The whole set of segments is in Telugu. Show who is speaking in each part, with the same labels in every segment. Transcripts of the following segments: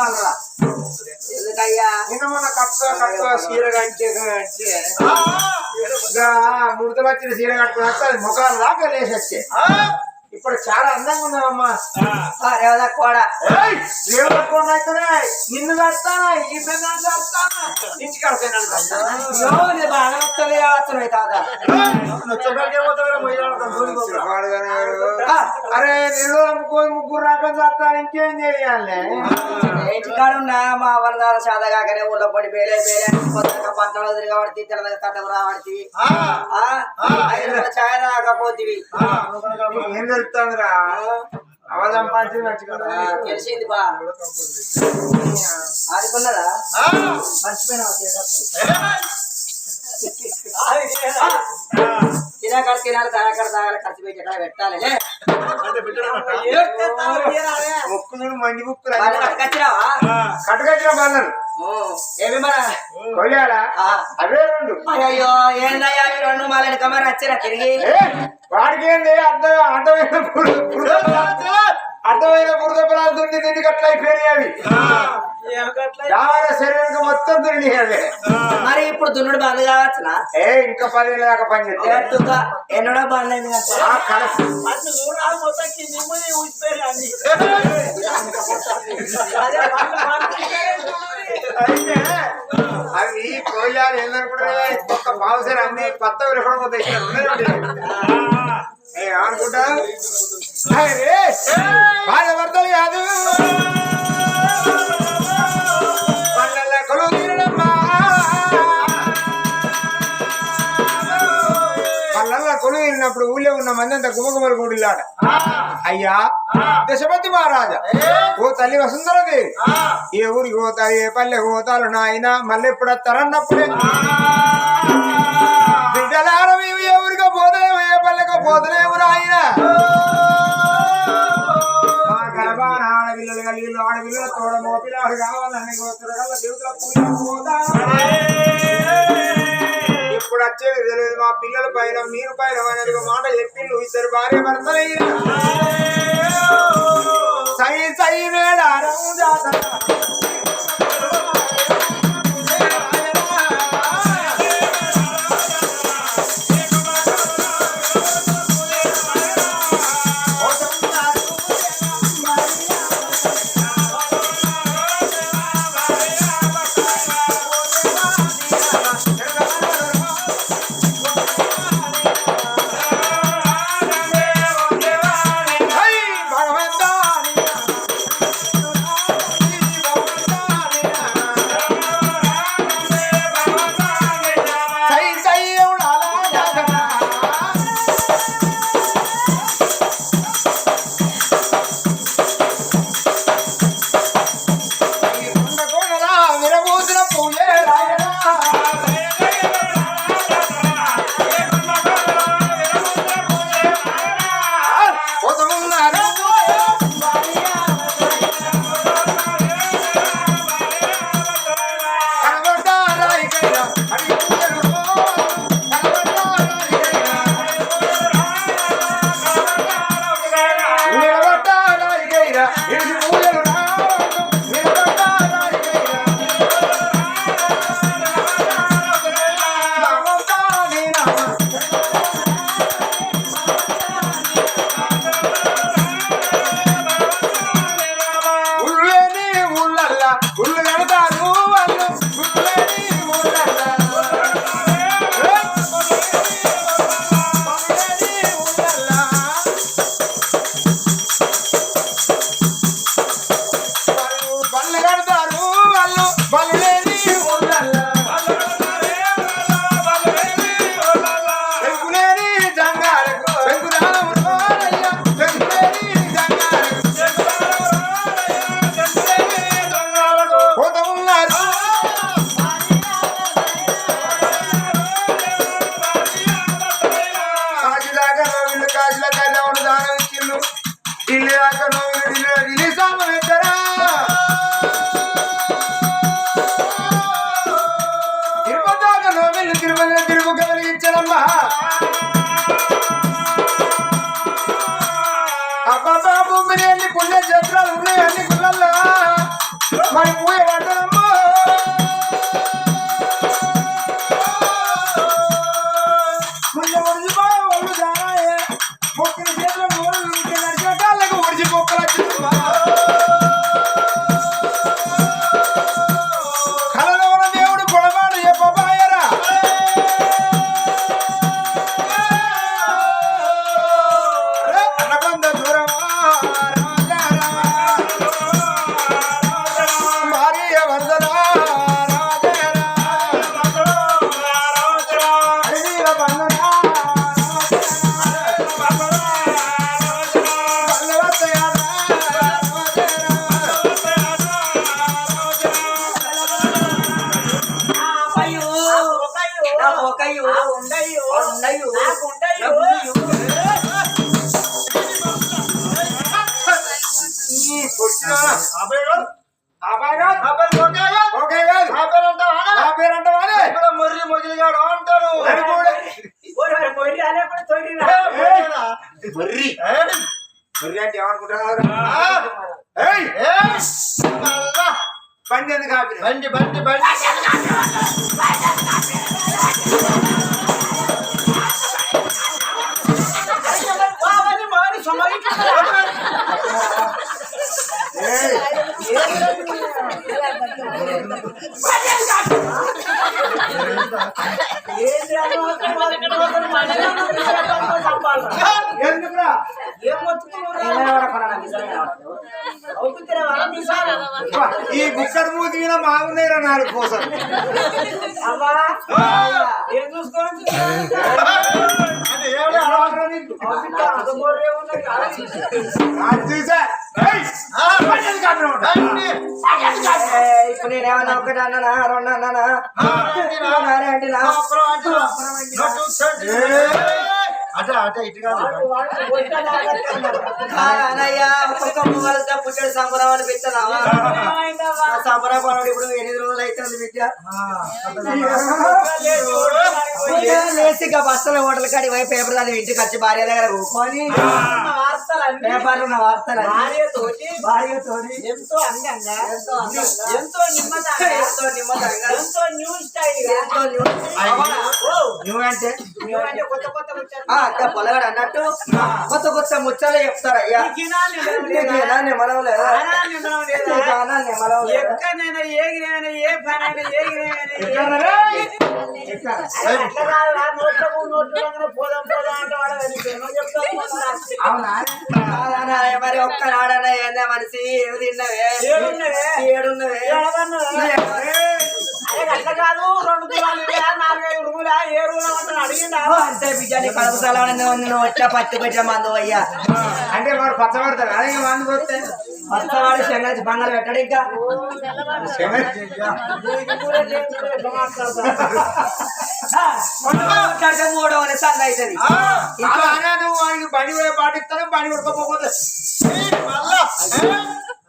Speaker 1: ఉండాలరా?
Speaker 2: ఎందుకయ్యా?
Speaker 1: నిన్న మొన్న కట్ట కట్ట చీర కంటే అంటే ముడతలు వచ్చిన చీర కట్టుకుని ముఖాలు దాకా లేసొచ్చే ఇప్పుడు చాలా అందంగా ఉన్నావమ్మా
Speaker 2: రేవదా కూడా?
Speaker 1: రేపట్టుకున్నాయితేనే నిన్ను కడతానా ఈ పెన్నాన్ని కడతానా ఇంటికి కడతాను
Speaker 2: బాగా వస్తుంది వస్తున్నాయి తాత?
Speaker 1: అరే నిన్ను అమ్ముకొని ముగ్గురు రకం చేస్తా ఇంకేం చేయాలి?
Speaker 2: ఏంటి కాడున్నా మా వరదాల సాదగాకనే ఊళ్ళో పడి బేలే బేలే కొత్తగా పట్టణంలో తిరగబడి తెల్లగా కట్టకు రాబడి ఐదు వందల ఛాయ్ రాకపోతివి.
Speaker 1: ఏం అవధం పంచి మంచిగా
Speaker 2: తెలిసింది బా. ఆడుకున్నదా? మర్చిపోయినా తినకాడ తినాలి తాగకాడ తాగాలి ఖర్చు పెట్టి ఎక్కడ పెట్టాలి
Speaker 1: ముక్కులు మండి ముక్కులు
Speaker 2: వాళ్ళు కట్టుకొచ్చినావా
Speaker 1: కట్టకచ్చిన
Speaker 2: ఏమి మన
Speaker 1: కొయ్యాలా అవే రెండు
Speaker 2: అయ్యో ఏందయ్యా ఈ రెండు మాలని కమర వచ్చారా తిరిగి
Speaker 1: వాడికి ఏంది అర్థం అర్థమైన అర్థమైన బురద పొలాలు దుండి తిండి కట్ల అయిపోయాయి అవి శరీరం మొత్తం అవి
Speaker 2: మరి ఇప్పుడు దున్నుడు బంద్ కావచ్చునా?
Speaker 1: ఏ ఇంకా పదివేల దాకా పని చేస్తే?
Speaker 2: ఎన్నడో బంద్ అయింది
Speaker 1: అయితే అవి కోయాలు ఏందనుకుంటే ఒక్క పావుసారి అన్ని కొత్త విరకడం అనుకుంటా తీరినప్పుడు ఊళ్ళో ఉన్న మంది అంతా గుమగుమలు కూడిల్లాడ అయ్యా దశపతి మహారాజా ఓ తల్లి వసుంధరదేవి ఏ ఊరికి పోతారు ఏ పల్లెకి పోతారు నాయన మళ్ళీ ఎప్పుడు వస్తారన్నప్పుడే బిడ్డలార మేము ఏ ఊరికో పోతలేము ఏ పల్లెకో పోతలేము నాయన. ఆడపిల్లలు కలిగిన ఆడపిల్లల తోడ మోపిలాడు కావాలని దేవతల పూజ పోతారు ఇప్పుడు వచ్చేది తెలియదు. మా పిల్లల పైన మీరు పైన అనేది ఒక మాట చెప్పిండు ఇద్దరు భార్య భర్తలయ్యారు సై సై మేడారం జాతర
Speaker 3: Manuela,
Speaker 2: ఇప్పుడు నేనేమన్నా ఒకటి అన్నానా? రెండు అన్నానా?
Speaker 3: ఆ, అటే అటే ఇటు కాదు.
Speaker 2: పుట్టడు సంబరం అనిపిస్తున్నావా ఆ సంబరం పనుడు ఇప్పుడు ఎనిమిది రోజులు అవుతుంది బిడ్డ లేసిగా బస్సులో హోటల్ కాడి పోయి పేపర్ చదివి ఇంటికి వచ్చి భార్య దగ్గర కూర్చొని పేపర్లు ఉన్న వార్తలు
Speaker 4: భార్యతోటి
Speaker 2: భార్యతోని
Speaker 4: ఎంతో అందంగా
Speaker 2: ఎంతో
Speaker 4: నిమ్మదంగా
Speaker 2: ఎంతో నిమ్మదంగా
Speaker 4: ఎంతో న్యూ స్టైల్
Speaker 2: ఎంతో న్యూ- నువ్వంటే
Speaker 4: కొత్త కొత్త ముచ్చట్లు.
Speaker 2: అక్క పొలగాడు అన్నట్టు కొత్త కొత్త ముచ్చలు చెప్తారు అయ్యా. మనం లేదా మనం
Speaker 4: ఎక్కడైనా ఏ
Speaker 2: మరి ఒక్క నాడన మనిషి? ఏమి తిన్నవే?
Speaker 4: ఏడున్నవే?
Speaker 2: ఏడున్నవే?
Speaker 4: అట్లా కాదు రెండు తులాలు నాలుగైదు రూములా ఏ రూమ్ అంటే అడిగిందా
Speaker 2: అంతే బిడ్డ నీ కడుపు సలవని నువ్వు వచ్చా పత్తి పెట్ట మందు అయ్యా
Speaker 1: అంటే వాడు పచ్చబడతాడు అదే మంది పోతే
Speaker 2: వస్తవాడు శంగతి బంగారు పెట్టడు ఇంకా మాట్లాడితే మూడో అని సంద అవుతుంది
Speaker 1: నువ్వు వాడికి బండి పాటిస్తాను బండి
Speaker 3: మళ్ళా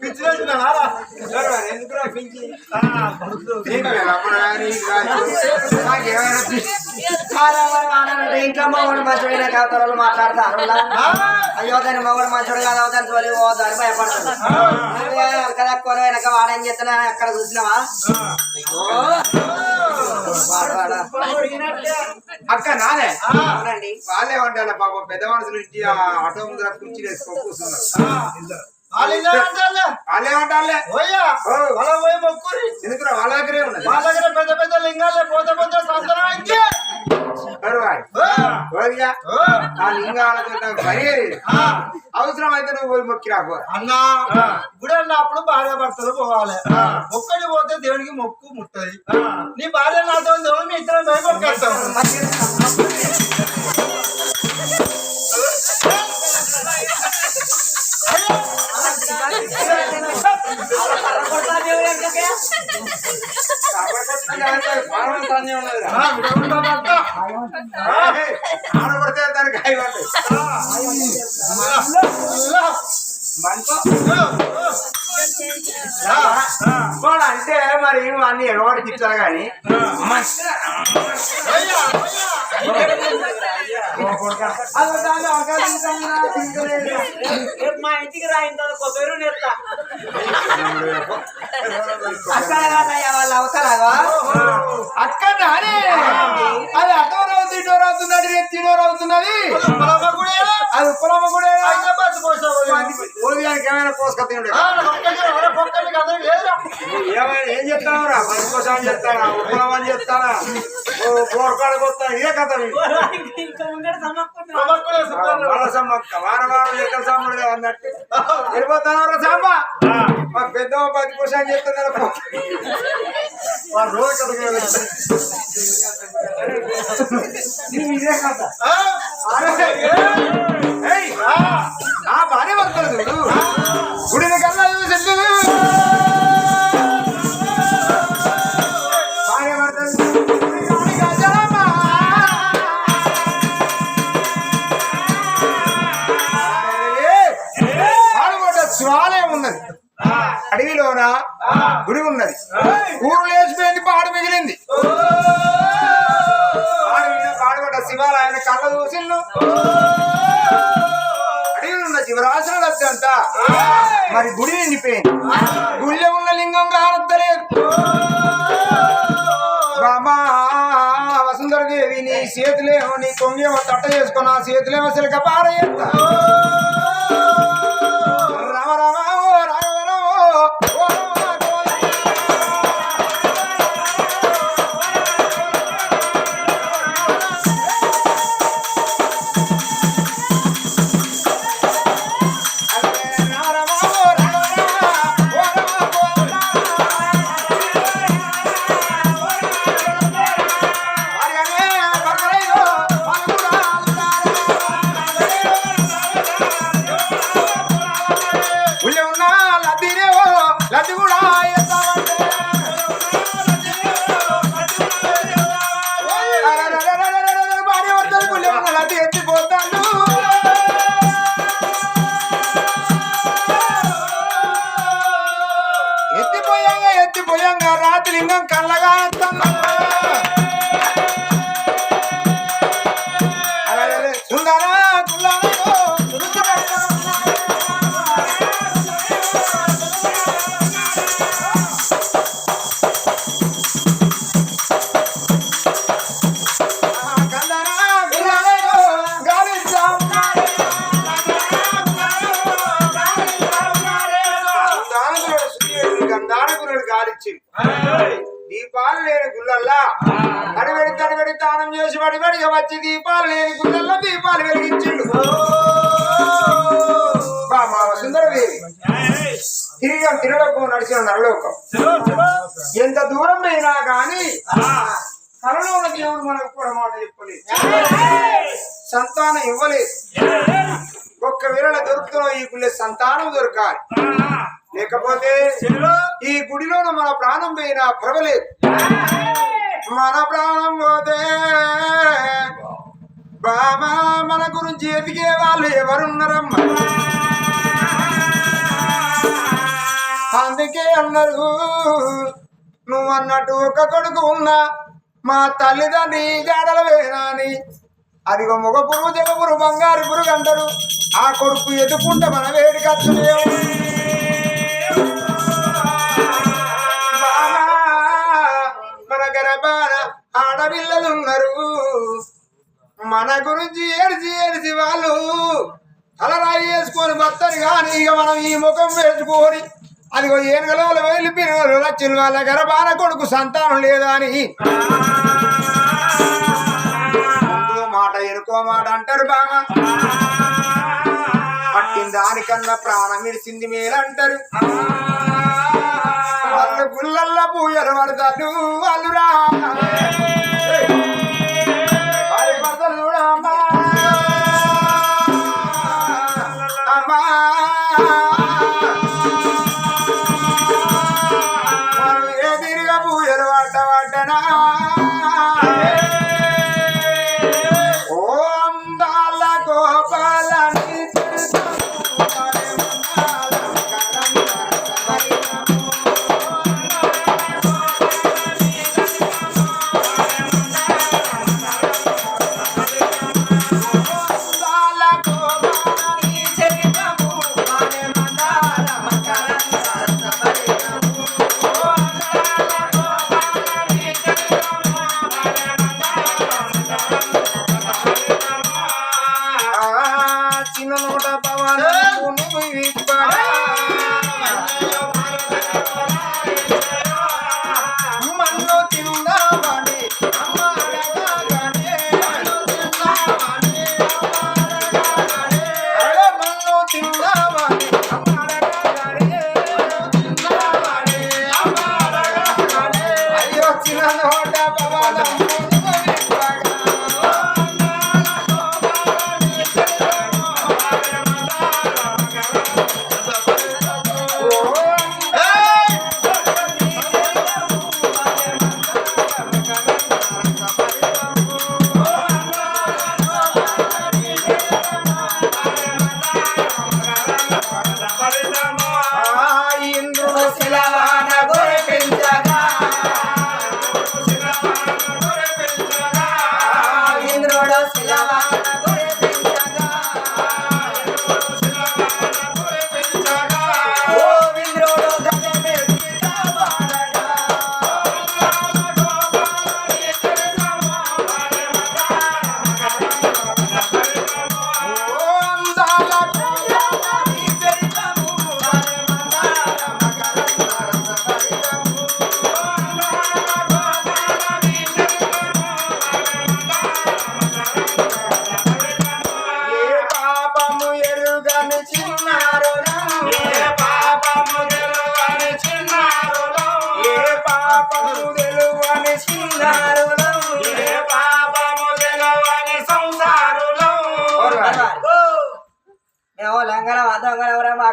Speaker 3: పిచ్చి?
Speaker 1: ఎవరు వాడు? ఎందుకురా పిచ్చి?
Speaker 2: ఇంట్లో మగవాడు మంచోడైన కాతలు మాట్లాడతారు అయ్యో దాని మగవాడు మంచోడు కాదు అవుతాను తోలి పోదని భయపడతాడు కదా కొన వెనక వాడని చెప్తున్నా అక్కడ చూసినావా వాడు వాడా.
Speaker 1: అక్క
Speaker 3: ఆ,
Speaker 2: అవునండి
Speaker 1: వాళ్ళే వంటాల పాపం పెద్ద మనుషులు ఇంటి ఆటో ముందర కుర్చీ వేసుకో కూర్చున్నారు
Speaker 3: మొక్కురి. పెద్ద పెద్ద లింగాలే పోతే పోతే సంతనం.
Speaker 1: అవసరం అయితే నువ్వు పోయి మొక్కి రాకో
Speaker 3: అన్నా గుడి అన్నప్పుడు భార్య భర్తలు పోవాలి. ఒక్కడి పోతే దేవునికి మొక్కు ముట్టది. నీ భార్య నాతో దేవుడు మీ ఇద్దరం పోయి మొక్కేస్తాం
Speaker 1: ఎగవాడికి ఇచ్చారు కానీ.
Speaker 4: మా ఇంటికి రా ఇంత కొబ్బరి నేర్తా.
Speaker 2: అక్కడ వాళ్ళ అవసరాగా
Speaker 1: అక్క నానే అది అటోరావు తిటోరావు అవుతున్నది తిడోరు అవుతున్నది? అది ఉప్పలమ్మ కూడా. ఓదిగానికి ఏమైనా పోసుక తినడు. ఏమైనా ఏం చెప్తావురా? పది కోసం చెప్తానా? ఉప్పలమని చెప్తానా? ఓ పోరకాడు కొత్తా ఇదే కథ సమ్మక్క వారం వారం ఎక్కడ సాముడు అన్నట్టు. వెళ్ళిపోతాను సాంబా? మా పెద్ద పది కోసం చెప్తున్నారు ఇదే కథ సుందరదేవి నీ చేతులేమో నీ కొంగేమో తట్ట చేసుకున్నా చేతులేమో సిలక పారయ్యంత లడ్డు కూడా గుళ్ళల్లా అడివడి తడివడి తానం చేసి వడివడిగా వచ్చి దీపాలు లేని గుళ్ళల్లా దీపాలు వెలిగించిండు. మా సుందరదేవి. తిరిగి నడిచిన నరలోకం. ఎంత దూరం అయినా కానీ కలలో ఉన్న దేవుడు మనకు కూడా మాట చెప్పలేదు. సంతానం ఇవ్వలేదు. ఒక్క వేళ దొరుకుతున్న ఈ గుళ్ళ సంతానం దొరకాలి. లేకపోతే ఈ గుడిలోన మన ప్రాణం పోయినా ప్రభలేదు మన ప్రాణం పోతే బామా మన గురించి ఎదిగే వాళ్ళు ఎవరున్నారమ్మా? అందుకే అన్నారు నువ్వు అన్నట్టు ఒక కొడుకు ఉన్నా మా తల్లిదండ్రి జాడల వేనాని అదిగో మొగ పురుగు జగ పురుగు బంగారు పురుగు అంటారు. ఆ కొడుకు ఎదుకుంటే మన వేడి ఖర్చులేవు గర్భాన ఆడపిల్లలు ఉన్నారు మన గురించి ఏడిచి ఏడిచి వాళ్ళు తలరాయి వేసుకొని బత్తరు కానీ ఇక మనం ఈ ముఖం వేసుకొని అదిగో ఏనుగలో వెళ్ళిపోయిన లక్షలు లచ్చిన వాళ్ళ గర్భాన కొడుకు సంతానం లేదా అని. మాట ఎనుకో మాట అంటారు బాగా పట్టిన దానికన్నా ప్రాణం ఇడిచింది మేలంటారు. వాళ్ళు గుళ్ళల్లో పూయలు పడతాడు వాళ్ళు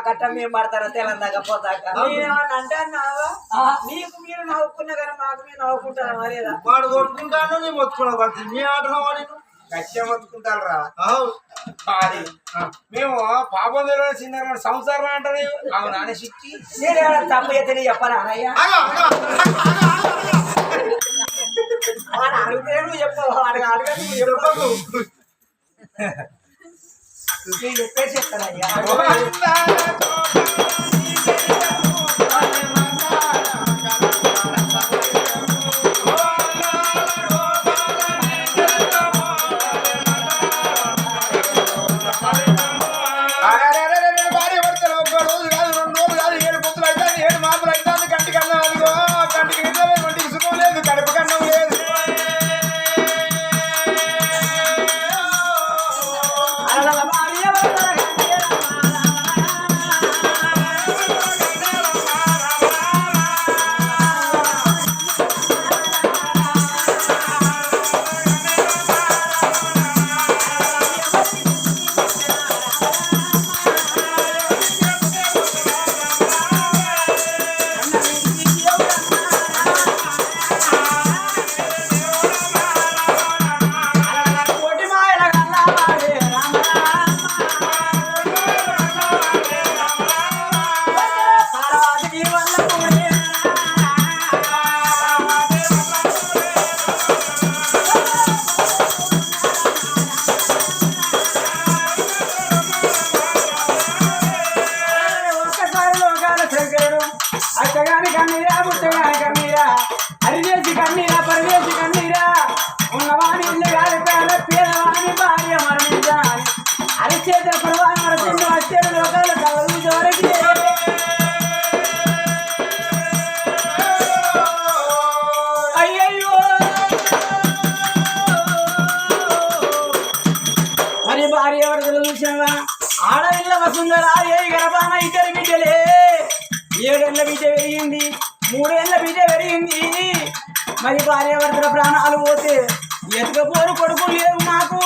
Speaker 2: కట్ట మేము పడతారో? తెలందాక పోతాక.
Speaker 4: నేనేమన్నా అంటున్నావా? నీకు మీరు నవ్వుకున్నా కానీ మాకు మీరు నవ్వుకుంటారా మరేదా
Speaker 3: వాడు కొట్టుకుంటాను నీ మొత్తుకున్నా పడుతుంది మీ ఆటలు వాడి
Speaker 1: కష్టం ఒత్తుకుంటారు రా మేము పాపం తెలియని చిన్న సంసారం అంటారు అవునా అని శక్తి.
Speaker 2: నేనేమైనా తప్పు
Speaker 4: అడిగితే నువ్వు చెప్పవు అడగదు నువ్వు చెప్పకు.
Speaker 2: నేను చెప్పేసి చెప్తానయ్యా
Speaker 1: భార్య
Speaker 4: ఏడేళ్ళ విజయ పెరిగింది మూడేళ్ళ విజయ పెరిగింది. మరి భార్యాభర్తల ప్రాణాలు పోతే ఎదుకపోరు కొడుకు లేవు నాకు.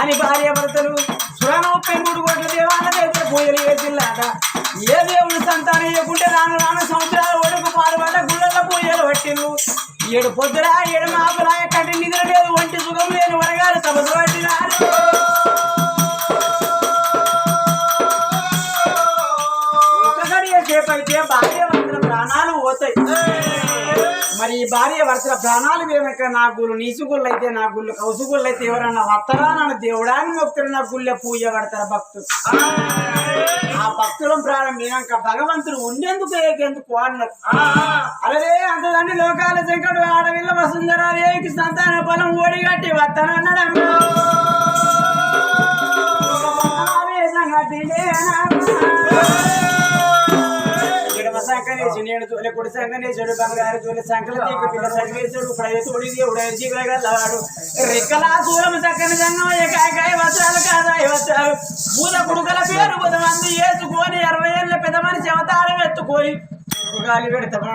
Speaker 4: అని భార్యాభర్తలు భర్తలు ముప్పై మూడు కోట్ల దేవాలయ దగ్గర పూజలు చేసిల్లాట. ఏ దేవుని సంతానం ఇవ్వకుంటే రాను రాను సంవత్సరాలు ఒడుకు పాల్పడ్డ గుళ్ళల్లో పూజలు పట్టిల్లు ఏడు పొద్దురా ఏడు మాపురా కట్టి నిద్ర లేదు వంటి సుఖం లేని వరగాలు తపసు ఈ భార్య భర్తల ప్రాణాలు వెనక నా గుళ్ళు నీసుగుళ్ళు అయితే నా గుళ్ళు కౌసుగుళ్ళు అయితే ఎవరన్నా వస్తారా నన్ను దేవుడాన్ని మొక్కుతారు నా గుళ్ళ పూజ పడతారు భక్తులు. ఆ భక్తులం ప్రాణం భగవంతుడు ఉండేందుకు ఏకెందుకు అన్నారు అలాగే అంతదండి లోకాల శంకరుడు ఆడవిల్ల వసుంధర ఏకి సంతాన పొలం ఓడిగట్టి వస్తానన్నాడు సంకనేసి నేను తోలే కొడి సంకనేశుడు బంగారు తోలి సంకల తీగ పిల్ల సంకేశుడు ప్రయతుడి దేవుడు జీవగలవాడు రెక్కలా సూలం చక్కని జంగం ఏకాయ వస్త్రాలు కాదాయి వస్త్రాలు. పూల కుడుకల పేరు పదమంది వేసుకొని అరవై ఏళ్ళ పెద్ద మనిషి అవతారం ఎత్తుకొని గాలి పెడతాడు.